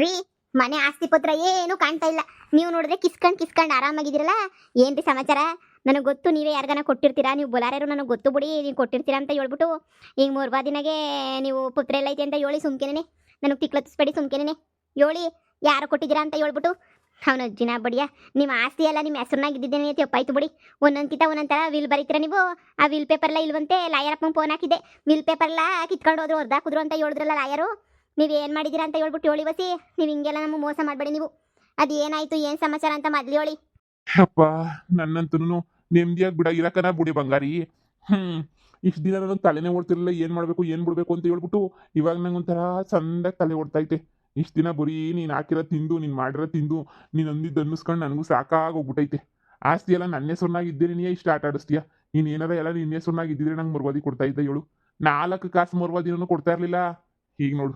ರೀ, ಮನೆ ಆಸ್ತಿ ಪತ್ರ ಏನು ಕಾಣ್ತಾ ಇಲ್ಲ. ನೀವು ನೋಡಿದ್ರೆ ಕಿಸ್ಕಂಡ್ ಕಿಸ್ಕಂಡ್ ಆರಾಮಾಗಿದ್ದೀರಲ್ಲ? ಏನ್ರಿ ಸಮಾಚಾರ? ನನಗೆ ಗೊತ್ತು ನೀವೇ ಯಾರಿಗಾನ ಕೊಟ್ಟಿರ್ತೀರಾ? ನೀವು ಬೋಲಾರ್ಯಾರು ನನಗೆ ಗೊತ್ತು ಬಿಡಿ, ನೀವು ಕೊಟ್ಟಿರ್ತೀರಾ ಅಂತ ಹೇಳ್ಬಿಟ್ಟು ಈಗ ಮೂರ್ಬಾ ದಿನಾಗೆ ನೀವು ಪುತ್ರ ಎಲ್ಲ ಐತೆ ಅಂತ ಹೇಳಿ ಸುಮ್ಕೇನೆ ನನಗೆ ತಿಕ್ಲತ್ತಿಸ್ಬೇಡಿ ಸುಮ್ಕೇನೆ ಹೇಳಿ, ಯಾರು ಕೊಟ್ಟಿದ್ದೀರಾ ಅಂತ ಹೇಳ್ಬಿಟ್ಟು. ಅವನು ಅಜ್ಜಿನ ಬಡಿಯ, ನಿಮ್ಮ ಆಸ್ತಿ ಎಲ್ಲ ನಿಮ್ಮ ಹೆಸರನ್ನಾಗ ಅಂತ ತಪ್ಪಾಯ್ತು ಬಿಡಿ. ಒಂದೊಂದ್ಕಿತ ಒಂದೊಂದ್ ಥರ ವಿಲ್ ಬರೀತೀರಾ ನೀವು? ಆ ವಿಲ್ ಪೇಪರ್ಲ ಇಲ್ವಂತೆ ಲಾಯರಪ್ಪ ಫೋನ್ ಹಾಕಿದ್ದೆ. ವಿಲ್ ಪೇಪರ್ಲ ಕಿತ್ಕೊಂಡು ಹೋದ್ರು ಹೊರ್ದಾಕಿದ್ರು ಅಂತ ಹೇಳಿದ್ರಲ್ಲ ಲಾಯರು. ನೀವು ಏನು ಮಾಡಿದ್ದೀರಾ ಅಂತ ಹೇಳ್ಬಿಟ್ಟು ಹೇಳಿ ಬಸಿ ನೀವು ಹಿಂಗೆಲ್ಲ ನಮಗೆ ಮೋಸ ಮಾಡಬೇಡಿ ನೀವು. ಅದು ಏನಾಯ್ತು, ಏನು ಸಮಾಚಾರ ಅಂತ ಮೊದ್ಲು ಹೇಳಿ. ಅಪ್ಪ ನನ್ನಂತೂ ನೆಮ್ಮದಿಯಾಗಿ ಬಿಡ, ಇರಕನ ಬುಡಿ ಬಂಗಾರಿ. ಹ್ಮ್, ಇಷ್ಟು ದಿನ ನನಗೆ ತಲೆನೇ ಓಡ್ತಿರ್ಲಿಲ್ಲ, ಏನ್ ಮಾಡಬೇಕು, ಏನ್ ಬಿಡ್ಬೇಕು ಅಂತ ಹೇಳ್ಬಿಟ್ಟು ಇವಾಗ ನಂಗೆ ಒಂಥರ ಚಂದಾಗಿ ತಲೆ ಓಡ್ತೈತೆ ಇಷ್ಟು ದಿನ ಬರೀ ನೀನು ಹಾಕಿರೋ ತಿಂದು, ನೀನು ಮಾಡಿರೋ ತಿಂದು, ನೀನು ಅಂದಿದ್ದು ಅನ್ನಿಸ್ಕೊಂಡು ನನಗೂ ಸಾಕಾಗೋಗ್ಬಿಟ್ಟೈತೆ ಆಸ್ತಿ ಎಲ್ಲ ನನ್ನ ಹೆಸರ್ನಾಗ ಇದ್ದೇನೆ ನೀ ಇಷ್ಟ ಆಟ ಆಡಿಸ್ತೀಯ? ನೀನು ಏನಾರ ಎಲ್ಲ ನಿನ್ನ ಹೆಸರ್ನಾಗಿದ್ದಿದ್ರೆ ನಂಗೆ ಮರ್ವಾದಿ ಕೊಡ್ತಾ ಇದ್ದೆ ಹೇಳು. ನಾಲ್ಕು ಕಾಸು ಮರ್ವಾದಿನೂ ಕೊಡ್ತಾ ಇರಲಿಲ್ಲ. ಈಗ ನೋಡು.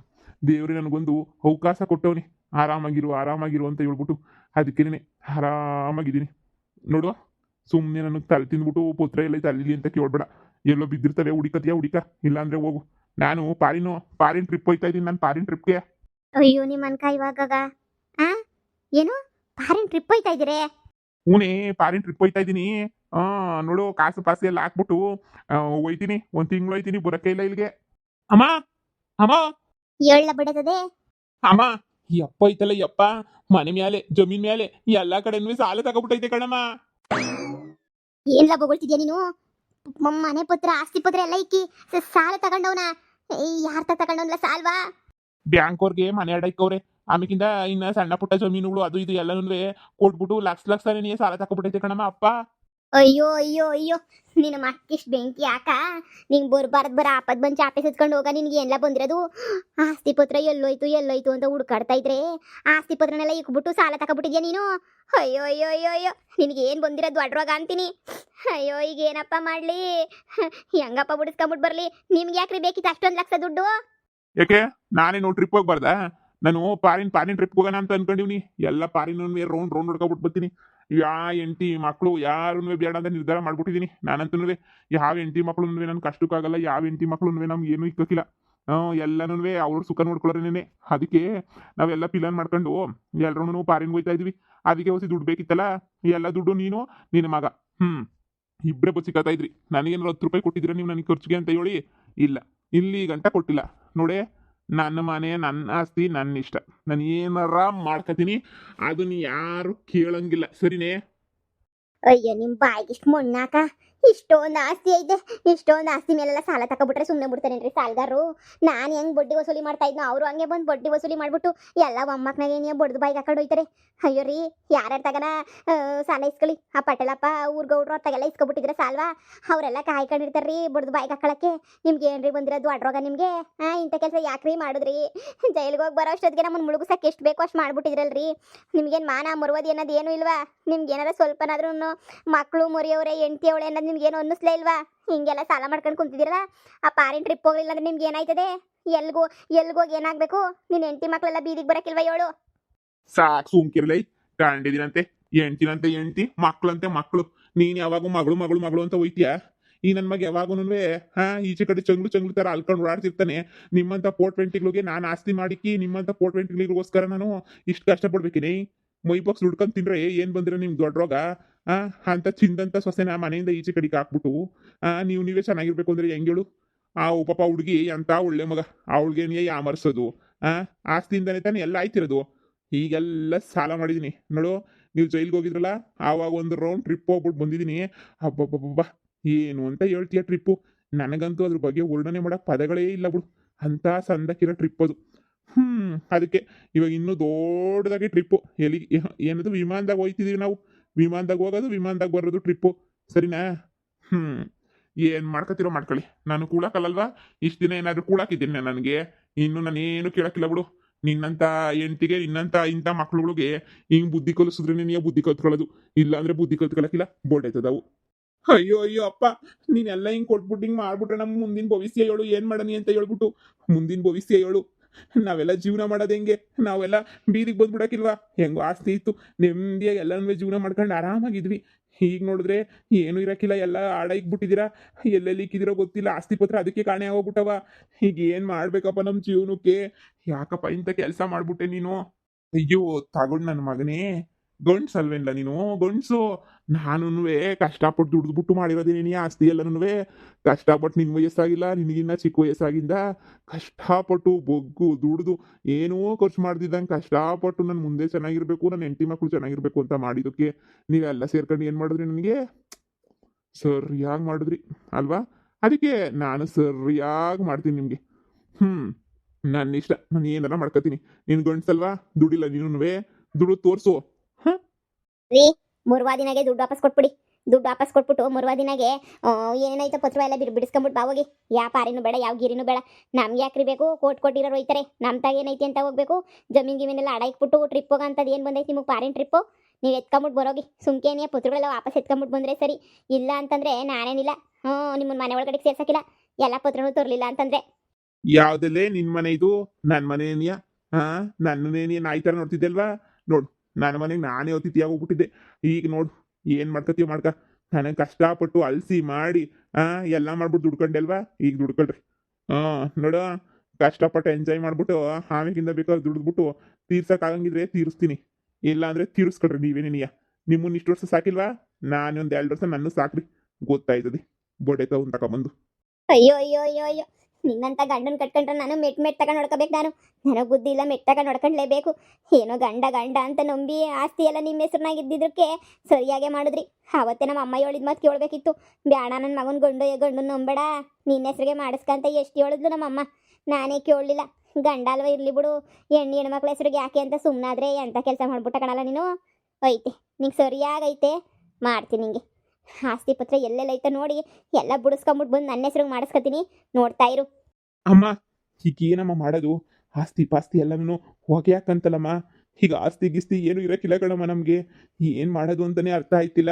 ದೇವ್ರಿ ನನಗೊಂದು ಅವಕಾಶ ಕೊಟ್ಟವನಿ. ಆರಾಮಾಗಿರು ಆರಾಮಾಗಿರು ಅಂತ ಹೇಳ್ಬಿಟ್ಟು ಅದಕ್ಕೇನೆ ಆರಾಮಾಗಿದ್ದೀನಿ. ನೋಡುವ ಸುಮ್ಮನೆ ನನಗೆ ತಲೆ ತಿಂದ್ಬಿಟ್ಟು ಪುತ್ರ ಎಲ್ಲ ತಲೆಲಿ ಅಂತ ಕೇಳ್ಬೇಡ. ಎಲ್ಲೋ ಬಿದ್ದಿರ್ತಾರೆ ಹುಡಿಕತಿಯ ಹುಡಿಕ? ಇಲ್ಲಾಂದ್ರೆ ಹೋಗು. ನಾನು ಪಾರಿನ ಪಾರಿನ್ ಟ್ರಿಪ್ ಹೋಯ್ತಾ ಇದ್ದೀನಿ ನಾನು ಪಾರಿನ್ ಟ್ರಿಪ್ಗೆ ಅಯ್ಯೋ ನಿಮ್ಮ ಅನ್ಕ ಇವಾಗ ಏನು? ಪಾರಿನ ಟ್ರಿಪ್ ಹೋಯ್ತಾ ಇದ್ದೀರಿ? ಹೂನೇ ಪಾರಿನ್ ಟ್ರಿಪ್ ಹೋಯ್ತಾ ಇದ್ದೀನಿ. ಆ ನೋಡು ಕಾಸು ಪಾಸು ಎಲ್ಲ ಹಾಕ್ಬಿಟ್ಟು ಹೋಯ್ತೀನಿ. ಒಂದು ತಿಂಗಳು ಹೋಯ್ತೀನಿ ಬರೋಕೆ ಇಲ್ಲ ಇಲ್ಲಿಗೆ. ಅಮ್ಮ ಅಮ್ಮ! ಏಳ್ಲ ಬಿಡತದೆ? ಅಮ್ಮ ಯಪ್ಪ ಐತಲ್ಲ ಯಪ್ಪ ಮನೆ ಮ್ಯಾಲೆ ಜಮೀನ್ ಮ್ಯಾಲೆ ಎಲ್ಲಾ ಕಡೆನೂ ಸಾಲ ತಗೊಬಿಟ್ಟೈತೆ ಕಣಮ್ಮ. ಏನ್ಲ ಬೊಗಳ್ತಿದ್ಯಾ ನೀನು? ಮ- ಮನೆ ಪತ್ರ ಆಸ್ತಿ ಪತ್ರ ಎಲ್ಲ ಇಕ್ಕಿ ಸ- ಸಾಲ ತಗೊಂಡವನ? ಯಾರ ತಗೊಂಡವನ್ಲ ಸಾಲ್ವಾ? ಬ್ಯಾಂಕ್ ಅವ್ರಿಗೆ ಮನೆ ಅಡೈಕವ್ರೆ ಆಮೇಕಿಂದ ಇನ್ನ ಸಣ್ಣ ಪುಟ್ಟ ಜಮೀನುಗಳು ಅದು ಇದು ಎಲ್ಲನೂ ಕೊಟ್ಬಿಟ್ಟು ಲಕ್ಷ ಲಕ್ಷ ನೀ ಸಾಲ ತಕೊಬಿಟ್ಟೈತೆ ಕಣಮ್ಮ ಅಪ್ಪ. ಅಯ್ಯೋ ಅಯ್ಯೋ ಅಯ್ಯೋ, ನಿನ್ನ ಮತ್ತಿಷ್ಟು ಬೆಂಕಿ ಯಾಕ ನಿಂಗೆ ಬರ್ಬಾರ್ದು ಬರ ಆಪದ್ ಬಂದು ಚಾಪೆ ಸುತ್ಕೊಂಡು ಹೋಗ. ನಿನಗೆ ಎಲ್ಲ ಬಂದಿರೋದು? ಆಸ್ತಿ ಪತ್ರ ಎಲ್ಲೋಯ್ತು ಎಲ್ಲೋಯ್ತು ಅಂತ ಹುಡ್ಕಾಡ್ತಾ ಇದ್ರೆ. ಆಸ್ತಿ ಪತ್ರನೆಲ್ಲ ಇಕ್ಬಿಟ್ಟು ಸಾಲ ತಗೊಬಿಟ್ಟಿದ್ಯಾ ನೀನು? ಅಯ್ಯೋ ಅಯ್ಯೋ ಅಯ್ಯೋ ಅಯ್ಯೋ, ನಿನಗೆ ಏನು ಬಂದಿರೋದು? ಅಡ್ರೋಗ ಅಂತೀನಿ. ಅಯ್ಯೋ, ಈಗ ಏನಪ್ಪ ಮಾಡಲಿ? ಹೆಂಗಪ್ಪ ಬಿಡಿಸ್ಕೊಂಬಿಟ್ಟು ಬರಲಿ? ನಿಮ್ಗೆ ಯಾಕ್ರಿ ಬೇಕಿತ್ತು ಅಷ್ಟೊಂದು ಲಕ್ಷ ದುಡ್ಡು? ಯಾಕೆ ನಾನೇನು ಟ್ರಿಪ್ ಹೋಗ್ಬಾರ್ದಾ? ನಾನು ಪಾರಿನ್ ಪಾರಿನ್ ಟ್ರಿಪ್ ಹೋಗೋಣ ಅಂತ ಅನ್ಕೊಂಡಿವ್ನಿ. ಎಲ್ಲ ಪಾರಿನ ರೌಂಡ್ ರೌಂಡ್ ಹೊಡ್ಕೊಬಿಟ್ಟು ಬರ್ತೀನಿ. ಯಾ ಎಂಟಿ ಮಕ್ಕಳು ಯಾರೂ ಬೇಡ ಅಂತ ನಿರ್ಧಾರ ಮಾಡ್ಬಿಟ್ಟಿದ್ದೀನಿ. ನಾನಂತೂ ಯಾವ ಎಂಟಿ ಮಕ್ಕಳು ನನ್ಗೆ ಕಷ್ಟಕ್ಕಾಗಲ್ಲ, ಯಾವ ಎಂಟಿ ಮಕ್ಕಳು ನಮ್ಗೆ ಏನೂ ಇಕ್ಕಿಲ್ಲ ಎಲ್ಲನೂ ಅವ್ರ ಸುಖ ನೋಡ್ಕೊಳ್ಳೋರೇನೆ ಅದಕ್ಕೆ ನಾವೆಲ್ಲ ಪಿಲನ್ ಮಾಡ್ಕೊಂಡು ಎಲ್ಲರೂ ಪಾರಿನ್ ಹೋಯ್ತಾ ಇದ್ವಿ. ಅದಕ್ಕೆ ಹೊಸಿ ದುಡ್ಡು ಬೇಕಿತ್ತಲ್ಲ? ಎಲ್ಲ ದುಡ್ಡು ನೀನು, ನಿನ್ನ ಮಗ. ಹ್ಮ್ ಇಬ್ಬರೇ ಬಚ್ಚಿಕತ್ತಾ ಇದ್ರಿ. ನನಗೇನಾರು ಹತ್ತು ರೂಪಾಯಿ ಕೊಟ್ಟಿದ್ರೆ ನೀವು ನನಗೆ ಖರ್ಚಿಗೆ ಅಂತ ಹೇಳಿ ಇಲ್ಲ. ಇಲ್ಲಿ ಗಂಟ ಕೊಟ್ಟಿಲ್ಲ. ನೋಡೇ ನನ್ನ ಮನೆ ನನ್ನ ಆಸ್ತಿ ನನ್ನ ಇಷ್ಟ. ನಾನು ಏನಾರ ಮಾಡ್ಕೊತೀನಿ ಅದನ್ನ ಯಾರು ಕೇಳಂಗಿಲ್ಲ. ಸರಿನೇ? ಅಯ್ಯೋ ನಿಮ್ಮ ಬಾಯಿಗೆ ಇಷ್ಟು ಮಣ್ಣಾಕ? ಇಷ್ಟೊಂದು ಆಸ್ತಿ ಐತೆ. ಇಷ್ಟೊಂದು ಆಸ್ತಿ ಮೇಲೆಲ್ಲ ಸಾಲ ತಗೊಬಿಟ್ರೆ ಸುಮ್ಮನೆ ಬಿಡ್ತಾರೇನ್ರಿ ಸಾಲಗಾರರು? ನಾನು ಹೆಂಗ್ ಬಡ್ಡಿ ವಸೂಲಿ ಮಾಡ್ತಾ ಇದ್ನೋ, ಅವರು ಹಂಗೆ ಬಂದು ಬಡ್ಡಿ ವಸೂಲಿ ಮಾಡ್ಬಿಟ್ಟು ಎಲ್ಲ ಒಮ್ಮಕ್ಕನಾಗ ಏನೇ ಬಡ್ದು ಬಾಯಿಗೆ ಹಾಕೊಂಡು ಹೋಯ್ತಾರೆ. ಅಯ್ಯೋ ರೀ, ಯಾರ್ಯಾರ ತಗನ ಸಾಲ ಇಸ್ಕೊಳ್ಳಿ. ಆ ಪಟೇಲಪ್ಪ ಊರ್ಗೌಡ್ರು ಅವ್ರ ತಗೆಲ್ಲ ಇಸ್ಕೊಬಿಟ್ಟಿದ್ರೆ ಸಾಲ್ವಾ? ಅವರೆಲ್ಲ ಕಾಯ್ಕೊಂಡಿರ್ತಾರೆ ರೀ ಬಡ್ದು ಬಾಯಿಗೆ ಹಾಕೊಳಕ್ಕೆ. ನಿಮ್ಗೆ ಏನ್ರಿ ಬಂದಿರೋದು ಅಡ್ರೋಗ ನಿಮಗೆ? ಹಾಂ ಇಂಥ ಕೆಲಸ ಯಾಕ್ರಿ ಮಾಡಿದ್ರಿ? ಜೈಲಿಗೆ ಹೋಗಿ ಬರೋ ಅಷ್ಟೊತ್ತಿಗೆ ನಮ್ಮನ್ನು ಮುಳುಗುಸಕ್ಕೆ ಎಷ್ಟು ಬೇಕೋ ಅಷ್ಟು ಮಾಡ್ಬಿಟ್ಟಿದ್ರಲ್ರಿ. ನಿಮ್ಗೇನು ಮಾನ ಮರುವದಿ ಅನ್ನೋದು ಏನೂ ಇಲ್ವಾ? ನಿಮ್ಗೆ ಏನಾರ ಸ್ವಲ್ಪನಾದ್ರೂ ಮಕ್ಕಳು ಮುರಿಯವ್ರೆ ಹೆಂಡತಿ ಅವಳೆ ಅನ್ನೋದು ನಿಮ್ಗೆ ಏನು ಅನ್ನಿಸ್ಲೇ ಇಲ್ವಾ? ಹಿಂಗೆಲ್ಲ ಸಾಲ ಮಾಡ್ಕೊಂಡು ಕುಂತಿದ್ದೀರಲ್ಲ, ಆ ಪಾರಿನ ಟ್ರಿಪ್ ಹೋಗ್ಲಿಲ್ಲ ಅಂದ್ರೆ ನಿಮ್ಗೆ ಏನಾಯ್ತದೆ? ಎಲ್ಗೋ ಎಲ್ಗೋಗಿ ಏನಾಗಬೇಕು? ನಿನ್ನ ಹೆಂಡತಿ ಮಕ್ಕಳೆಲ್ಲ ಬೀದಿಗೆ ಬರಕ್ಕಿಲ್ವಾ ಹೇಳು ಸಾಕು ಸುಮ್ಕಿರ್ಲೈ ಕಂಡಿದ್ದೀನಂತೆ ಎಂಟಿನಂತೆ ಎಂಟಿ ಮಕ್ಕಳಂತೆ ಮಕ್ಕಳು ನೀನು ಯಾವಾಗೂ ಮಗಳು ಮಗಳು ಮಗಳು ಅಂತ ಹೋಯ್ತೀಯ? ಈ ನನ್ನ ಮಗ ಯಾವಾಗೂ ಹಾ, ಈಚೆ ಕಡೆ ಚಂಗ್ಲು ಚಂಗ್ಲು ತರ ಅಲ್ಕೊಂಡು ಓಡಾಡ್ತಿರ್ತಾನೆ. ನಿಮ್ಮಂತ ಪೋರ್ಟ್ವೆಂಟಿಗಳಿಗೆ ನಾನು ಆಸ್ತಿ ಮಾಡಿಕ್ಕಿ ನಿಮ್ಮಂತ ಪೋರ್ಟ್ವೆಂಟಿಗಳಿಗೋಸ್ಕರ ನಾನು ಇಷ್ಟು ಕಷ್ಟಪಡ್ಬೇಕಿನಿ. ಮೈ ಬಾಕ್ಸ್ ಹುಡ್ಕೊಂಡು ತಿಂದ್ರೆ ಏನ್ ಬಂದಿರ ನಿಮ್ ದೊಡ್ಡ ರೋಗ? ಆ, ಅಂತ ಚಿಂದಂತ ಸೊಸೆನ ಮನೆಯಿಂದ ಈಚೆ ಕಡೆಗೆ ಹಾಕ್ಬಿಟ್ಟು, ಆ, ನೀವು ನೀವೇ ಚೆನ್ನಾಗಿರ್ಬೇಕು ಅಂದ್ರೆ ಹೆಂಗೇಳು ಆ ಪಾಪ ಹುಡುಗಿ ಅಂತ ಒಳ್ಳೆ ಮಗ. ಅವಳಿಗೆ ಯಾಮರ್ಸೋದು ಆ, ಆಸ್ತಿಯಿಂದನೇ ತಾನೆ ಎಲ್ಲ ಆಯ್ತಿರೋದು. ಈಗೆಲ್ಲ ಸಾಲ ಮಾಡಿದ್ದೀನಿ ನೋಡು, ನೀವು ಜೈಲ್ಗೆ ಹೋಗಿದ್ರಲ್ಲ, ಆವಾಗ ಒಂದು ರೌಂಡ್ ಟ್ರಿಪ್ ಹೋಗ್ಬಿಟ್ಟು ಬಂದಿದ್ದೀನಿ ಅಬ್ಬಬ್ಬಬ್ಬ ಏನು ಅಂತ ಹೇಳ್ತೀಯ ಟ್ರಿಪ್ಪು ನನಗಂತೂ ಅದ್ರ ಬಗ್ಗೆ ವರ್ಣನೆ ಮಾಡೋಕೆ ಪದಗಳೇ ಇಲ್ಲ ಬಿಡು. ಅಂತ ಸಂದಕ್ಕಿರೋ ಟ್ರಿಪ್ ಅದು. ಹ್ಮ್. ಅದಕ್ಕೆ ಇವಾಗ ಇನ್ನೂ ದೊಡ್ಡದಾಗಿ ಟ್ರಿಪ್ಪು. ಎಲ್ಲಿ ಏನದು, ವಿಮಾನದಾಗ ಹೋಯ್ತಿದೀವಿ ನಾವು. ವಿಮಾನದಾಗ ಹೋಗೋದು, ವಿಮಾನದಾಗ ಬರೋದು ಟ್ರಿಪ್ಪು. ಸರಿನಾ? ಹ್ಮ್. ಏನು ಮಾಡ್ಕೊತಿರೋ ಮಾಡ್ಕೊಳ್ಳಿ. ನಾನು ಕೂಳಕ್ಕಲ್ಲಲ್ವಾ ಇಷ್ಟು ದಿನ ಏನಾದರೂ ಕೂಳಾಕಿದ್ದೀನಿ ನನಗೆ. ಇನ್ನು ನಾನೇನು ಕೇಳಕ್ಕಿಲ್ಲ ಬಿಡು. ನಿನ್ನಂತ ಹೆಂಡತಿಗೆ, ನಿನ್ನಂತ ಇಂಥ ಮಕ್ಳುಗಳಿಗೆ ಹಿಂಗ್ ಬುದ್ಧಿ ಕಲಿಸಿದ್ರೆ ನೀನು ಬುದ್ಧಿ ಕಲ್ತ್ಕೊಳ್ಳೋದು. ಇಲ್ಲ ಅಂದ್ರೆ ಬುದ್ಧಿ ಕಲ್ತ್ಕೊಳಕಿಲ್ಲ ಐತದಾವು ಅಯ್ಯೋ ಅಯ್ಯೋ, ಅಪ್ಪ. ನೀನೆಲ್ಲ ಹಿಂಗ್ ಕೊಟ್ಬಿಟ್ಟು ಹಿಂಗ್ ಮಾಡ್ಬಿಟ್ರೆ ನಮ್ಮ ಮುಂದಿನ ಭವಿಷ್ಯ ಹೇಳು. ಏನ್ ಮಾಡನಿ ಅಂತ ಹೇಳ್ಬಿಟ್ಟು ಮುಂದಿನ ಭವಿಷ್ಯ ಹೇಳು. ನಾವೆಲ್ಲ ಜೀವನ ಮಾಡೋದು ಹೆಂಗೆ? ನಾವೆಲ್ಲ ಬೀದಿಗೆ ಬಂದ್ಬಿಡಕ್ಕಿಲ್ವಾ ಹೆಂಗೋ ಆಸ್ತಿ ಇತ್ತು. ನೆಮ್ಮದಿಯಾಗಿ ಎಲ್ಲನೂ ಜೀವನ ಮಾಡ್ಕೊಂಡು ಆರಾಮಾಗಿದ್ವಿ. ಈಗ ನೋಡಿದ್ರೆ ಏನು ಇರಕ್ಕಿಲ್ಲ. ಎಲ್ಲ ಆಡ ಇಕ್ಬಿಟ್ಟಿದ್ದೀರಾ ಎಲ್ಲೆಲ್ಲಿ ಇಕ್ಕಿದಿರೋ ಗೊತ್ತಿಲ್ಲ. ಆಸ್ತಿ ಪತ್ರ ಅದಕ್ಕೆ ಕಾಣೆ ಆಗೋಗ್ಬಿಟ್ಟವ. ಈಗ ಏನು ಮಾಡ್ಬೇಕಪ್ಪ ನಮ್ಮ ಜೀವನಕ್ಕೆ? ಯಾಕಪ್ಪ ಇಂಥ ಕೆಲಸ ಮಾಡ್ಬಿಟ್ಟೆ ನೀನು? ಅಯ್ಯೋ, ತಗೊಂಡು ನನ್ನ ಮಗನೇ. ಗಂಡ್ಸ್ ಅಲ್ವೇನ್ಲ ನೀನು? ಗಂಡ್ಸು. ನಾನು ಕಷ್ಟಪಟ್ಟು ದುಡಿದ್ಬಿಟ್ಟು ಮಾಡಿರೋದೇ ನೀನು ಆಸ್ತಿ ಎಲ್ಲನೂ ಕಷ್ಟಪಟ್ಟು ನಿನ್ನ ವಯಸ್ಸಾಗಿಲ್ಲ, ನಿನಗಿನ್ನ ಚಿಕ್ಕ ವಯಸ್ಸಾಗಿಂದ ಕಷ್ಟಪಟ್ಟು ಬೊಗ್ಗು, ದುಡಿದು, ಏನೋ ಖರ್ಚು ಮಾಡ್ದಿದ್ದಂಗೆ ಕಷ್ಟಪಟ್ಟು ನನ್ನ ಮುಂದೆ ಚೆನ್ನಾಗಿರ್ಬೇಕು ನನ್ನ ಹೆಂಡತಿ ಮಕ್ಕಳು ಚೆನ್ನಾಗಿರ್ಬೇಕು ಅಂತ ಮಾಡಿದ್ದಕ್ಕೆ ನೀವೆಲ್ಲ ಸೇರ್ಕೊಂಡು ಏನು ಮಾಡಿದ್ರಿ ನನಗೆ? ಸರಿಯಾಗಿ ಮಾಡಿದ್ರಿ, ಅಲ್ವಾ? ಅದಕ್ಕೆ ನಾನು ಸರಿಯಾಗಿ ಮಾಡ್ತೀನಿ ನಿಮಗೆ. ಹ್ಞೂ ನನ್ನ ಇಷ್ಟ ನಾನು ಏನಾರ ಮಾಡ್ಕೋತೀನಿ. ನಿನ್ನ ಗಂಡ್ಸಲ್ವಾ? ದುಡಿಲ್ಲ ನೀನು ದುಡ್ಡು ತೋರಿಸು. ಮೂರ್ವಾ ದಿನಾಗೆ ದುಡ್ಡು ವಾಪಸ್ ಕೊಟ್ಬಿಡಿ. ದುಡ್ಡು ವಾಪಸ್ ಕೊಟ್ಬಿಟ್ಟು ಮೂರ್ವಾ ದಿನಾಗೆ ಏನಾಯ್ತು ಪತ್ರ ಎಲ್ಲ ಬಿಡ್ ಬಿಡಿಸ್ಕೊಂಬಿಟ್ಟು ಬಾವೋಗಿ ಯಾವ ಪಾರಿನೂ ಬೇಡ, ಯಾವ ಗಿರಿನೂ ಬೇಡ. ನಮ್ಗೆ ಯಾಕ್ರಿ ಬೇಕು? ಕೋಟ್ ಕೊಟ್ಟಿರೋ ರೈತರೆ ನಮ್ಮ ತಾಗ ಏನೈತಿ ಅಂತ ಹೋಗ್ಬೇಕು? ಜಮೀನ್ ಗಿಮೀನೆಲ್ಲ ಅಡ ಇಕ್ಬಿಟ್ಟು ಟ್ರಿಪ್ ಹೋಗಂತದ್ದು ಏನು ಬಂದೈತಿ ನಿಮಗೆ ಪಾರಿನ್ ಟ್ರಿಪ್ಪು ನೀವು ಎತ್ಕೊಂಬಿಟ್ಟು ಬರೋಗಿ ಸುಮ್ಕೇನೇ ಪತ್ರಗಳೆಲ್ಲ ವಾಪಸ್ ಎತ್ಕೊಂಬಿಟ್ಟು ಬಂದರೆ ಸರಿ. ಇಲ್ಲ ಅಂತಂದ್ರೆ ನಾನೇನಿಲ್ಲ. ಹ್ಞೂ ನಿಮ್ಮನ್ನ ಮನೆ ಒಳಗಡೆ ಸೇರ್ಸಕ್ಕಿಲ್ಲ ಎಲ್ಲ ಪತ್ರನೂ ತರಲಿಲ್ಲ ಅಂತಂದ್ರೆ. ಯಾವ್ದಲ್ಲೇ ನಿನ್ ಮನೆ ಇದು? ನನ್ನ ಮನೆ ಏನಿಯ ಹಾ ಏನಿಯ ನಾಯಿ ಥರ ನೋಡ್ತಿದ್ದಲ್ವಾ ನೋಡು ನನ್ನ ಮನೆಗೆ ನಾನೇ ಅತಿಥಿಯಾಗಿ ಹೋಗ್ಬಿಟ್ಟಿದ್ದೆ ಈಗ ನೋಡು, ಏನು ಮಾಡ್ಕೊತೀವಿ ಮಾಡ್ಕ. ನನಗೆ ಕಷ್ಟಪಟ್ಟು ಅಲಸಿ ಮಾಡಿ, ಆ, ಎಲ್ಲ ಮಾಡ್ಬಿಟ್ಟು ದುಡ್ಕೊಂಡೆಲ್ವಾ? ಈಗ ದುಡ್ಕೊಳ್ರಿ. ಹಾಂ ನೋಡು, ಕಷ್ಟಪಟ್ಟು ಎಂಜಾಯ್ ಮಾಡ್ಬಿಟ್ಟು ಆಮೇಲಿಂದ ಬೇಕಾದ್ರೆ ದುಡ್ದ್ಬಿಟ್ಟು ತೀರ್ಸೋಕ್ಕಾಗಂಗಿದ್ರೆ ತೀರಿಸ್ತೀನಿ. ಇಲ್ಲ ಅಂದ್ರೆ ತೀರಿಸ್ಕೊಳ್ರಿ ನೀವೇನೇನಿಯ ನಿಮ್ಮನ್ನ ಇಷ್ಟು ವರ್ಷ ಸಾಕಿಲ್ವಾ? ನಾನು ಒಂದು ಎರಡು ವರ್ಷ ನನ್ನ ಸಾಕ್ರಿ. ಗೊತ್ತಾಯ್ತದೆ. ಬೊಡೆ ತಗೊಂಡ್ ತಗೊಂಬಂದು. ಅಯ್ಯೋ ಅಯ್ಯೋ ಅಯ್ಯೋ ಅಯ್ಯೋ. ನಿನ್ನಂತ ಗಂಡನ ಕಟ್ಕೊಂಡ್ರೆ ನಾನು ಮೆಟ್ ಮೆಟ್ ತಗೊಂಡು ನೋಡ್ಕೋಬೇಕು ನಾನು. ನನಗೆ ಬುದ್ಧಿ ಇಲ್ಲ ಮೆಟ್ ತಗೊಂಡು ನೋಡ್ಕೊಂಡ್ಲೇಬೇಕು ಏನೋ ಗಂಡ ಗಂಡ ಅಂತ ನಂಬಿ ಆಸ್ತಿ ಎಲ್ಲ ನಿಮ್ಮ ಹೆಸ್ರನಾಗ ಇದ್ದಿದ್ದಕ್ಕೆ ಸರಿಯಾಗೇ ಮಾಡಿದ್ರಿ. ಅವತ್ತೇ ನಮ್ಮ ಅಮ್ಮ ಹೇಳಿದ ಮಾತು ಕೇಳಬೇಕಿತ್ತು. ಬ್ಯಾಡ ನನ್ನ ಮಗನ ಗಂಡು ಗಂಡು ನಂಬೇಡ ನಿನ್ನ ಹೆಸ್ರಿಗೆ ಮಾಡಿಸ್ಕಂತ ಎಷ್ಟು ಹೇಳಿದ್ಲು ನಮ್ಮಮ್ಮ ನಾನೇ ಕೇಳಲಿಲ್ಲ. ಗಂಡ ಅಲ್ವ ಇರಲಿ ಬಿಡು. ಹೆಣ್ಣು ಹೆಣ್ಮಕ್ಳ ಹೆಸ್ರಿಗೆ ಯಾಕೆ ಅಂತ ಸುಮ್ಮನಾದ್ರೆ ಎಂಥ ಕೆಲಸ ಮಾಡ್ಬಿಟ್ಟ ಕಣಲ್ಲ ನೀನು? ಐತೆ. ನಿಂಗೆ ಸರಿಯಾಗೈತೆ. ಮಾಡ್ತೀನಿ ನಿಂಗೆ. ಆಸ್ತಿ ಪತ್ರ ಎಲ್ಲೆಲ್ಲ ಐತೆ ನೋಡಿ ಎಲ್ಲ ಬಿಡಿಸ್ಕೊಂಬಿಟ್ಟು ಬಂದು ನನ್ನ ಹೆಸ್ರಿಗೆ ಮಾಡಿಸ್ಕೊತೀನಿ. ನೋಡ್ತಾ ಇರು. ಅಮ್ಮ ಈಗ ಏನಮ್ಮ ಮಾಡೋದು? ಆಸ್ತಿ ಪಾಸ್ತಿ ಎಲ್ಲನೂ ಹೋಗಿ ಯಾಕಂತಲ್ಲಮ್ಮ ಈಗ ಆಸ್ತಿ ಗಿಸ್ತಿ ಏನು ಇರಕ್ಕಿಲ್ಲ ಕಣಮ್ಮ ನಮಗೆ. ಏನು ಮಾಡೋದು ಅಂತಾನೆ ಅರ್ಥ ಆಯ್ತಿಲ್ಲ.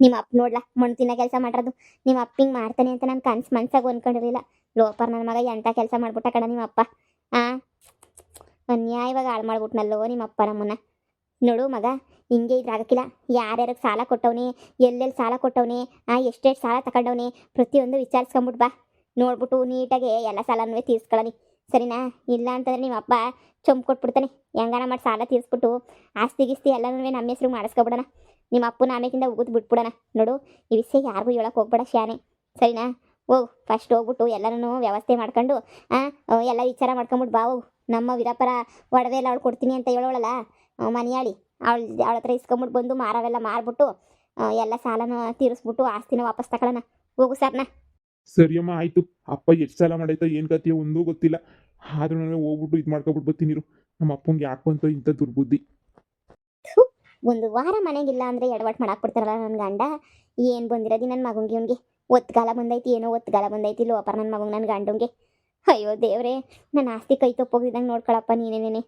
ನಿಮ್ಮ ಅಪ್ಪ ನೋಡ್ಲಾ ಮಣ್ಣು ತಿನ್ನ ಕೆಲಸ ಮಾಡಿರೋದು. ನಿಮ್ಮ ಅಪ್ಪ ಹಿಂಗೆ ಮಾಡ್ತಾನೆ ಅಂತ ನಾನು ಕನ್ಸು ಮನ್ಸಾಗ ಅನ್ಕೊಂಡಿರಲಿಲ್ಲ. ಲೋಪರ್ ನನ್ನ ಮಗ ಎಂಥ ಕೆಲಸ ಮಾಡ್ಬಿಟ್ಟ ಕಣ ನಿಮ್ಮ ಅಪ್ಪ ಆ? ಅನ್ಯಾಯವಾಗಿ ಹಾಳು ಮಾಡ್ಬಿಟ್ನಲ್ಲೋ ನಿಮ್ಮ ಅಪ್ಪ ನಮ್ಮನ್ನ. ನೋಡು ಮಗ, ಹಿಂಗೆ ಇದ್ರಾಗಕ್ಕಿಲ್ಲ ಯಾರ್ಯಾರಿಗೆ ಸಾಲ ಕೊಟ್ಟವನೆ ಎಲ್ಲೆಲ್ಲಿ ಸಾಲ ಕೊಟ್ಟವನೆ, ಆ ಎಷ್ಟೆಷ್ಟು ಸಾಲ ತಗೊಂಡವನೇ ಪ್ರತಿಯೊಂದು ವಿಚಾರಿಸ್ಕೊಂಬಿಟ್ಟು ಬಾ. ನೋಡ್ಬಿಟ್ಟು ನೀಟಾಗಿ ಎಲ್ಲ ಸಾಲನೂ ತೀರ್ಸ್ಕೊಳ್ಳಿ ಸರಿನಾ? ಇಲ್ಲ ಅಂತಂದ್ರೆ ನಿಮ್ಮ ಅಪ್ಪ ಚೊಂಬು ಕೊಟ್ಬಿಡ್ತಾನೆ. ಹೆಂಗಾನ ಮಾಡಿ ಸಾಲ ತೀರಿಸ್ಬಿಟ್ಟು ಆಸ್ತಿ ಗಿಸ್ತಿ ಎಲ್ಲನೂ ನಮ್ಮ ಹೆಸ್ರು ಮಾಡಿಸ್ಕೊಬಿಡೋಣ. ನಿಮ್ಮ ಅಪ್ಪನ ಆಮೇಕಿಂದ ಉಗಿದು ಬಿಟ್ಬಿಡೋಣ. ನೋಡು, ಈ ವಿಷಯ ಯಾರಿಗೂ ಹೇಳೋಕೆ ಹೋಗ್ಬೇಡ ಶಾನೆ ಸರಿನಾ? ಹೋಗು ಫಸ್ಟ್ ಹೋಗ್ಬಿಟ್ಟು ಎಲ್ಲನೂ ವ್ಯವಸ್ಥೆ ಮಾಡ್ಕೊಂಡು ಎಲ್ಲ ವಿಚಾರ ಮಾಡ್ಕೊಂಬಿಟ್ಟು ಬಾ ಹೋಗು ನಮ್ಮ ವಿರಪರ ಒಡವೆ ಎಲ್ಲ ಅವಳು ಕೊಡ್ತೀನಿ ಅಂತ ಹೇಳೋಳಲ್ಲ. ಮನೆಯಾಳಿ ಅವಳು ಅವಳ ಹತ್ರ ಇಸ್ಕೊಂಬಿಟ್ಟು ಬಂದು ಮಾರವೆಲ್ಲ ಮಾರ್ಬಿಟ್ಟು ಎಲ್ಲ ಸಾಲನ ತೀರಿಸ್ಬಿಟ್ಟು ಆಸ್ತಿನ ವಾಪಸ್ ತಗೊಳ್ಳೋಣ ಹೋಗು ಸರ್ನ. ಸರಿಯಮ್ಮ ಆಯ್ತು. ಅಪ್ಪ ಎಷ್ಟು ಸಾಲ ಮಾಡೈತೋ ಏನು ಕಥೆಯೋ ಒಂದೂ ಗೊತ್ತಿಲ್ಲ. ಆದ್ರೂ ನಾನು ಹೋಗ್ಬಿಟ್ಟು ಇದು ಮಾಡ್ಕೊಬಿಟ್ಟು ಬರ್ತೀನಿ ಇರು. ನಮ್ಮ ಅಪ್ಪಂಗೆ ಯಾಕಂತ ಇಂತ ಇಂಥ ದುರ್ಬುದ್ಧಿ. ಒಂದು ವಾರ ಮನೆಗಿಲ್ಲ ಅಂದರೆ ಮಾಡಾಕ್ ಬಿಡ್ತಾರಲ್ಲ ನನ್ನ ಗಂಡ. ಏನು ಬಂದಿರೋದಿ ನನ್ನ ಮಗಂಗೆ ಇವನಿಗೆ? ಒತ್ಗಾಲ ಬಂದೈತಿ ಏನೋ ಒತ್ಗಾಲ ಬಂದೈತಿ ಲೋಪರ್ ನನ್ನ ಮಗಂಗೆ ನನ್ನ ಗಂಡಂಗೆ. ಅಯ್ಯೋ ದೇವ್ರೆ ನನ್ನ ಆಸ್ತಿ ಕೈ ತಪ್ಪೋಗಿದ್ದಂಗೆ ನೋಡ್ಕೊಳಪ್ಪ ನೀನೇನೇನೆ.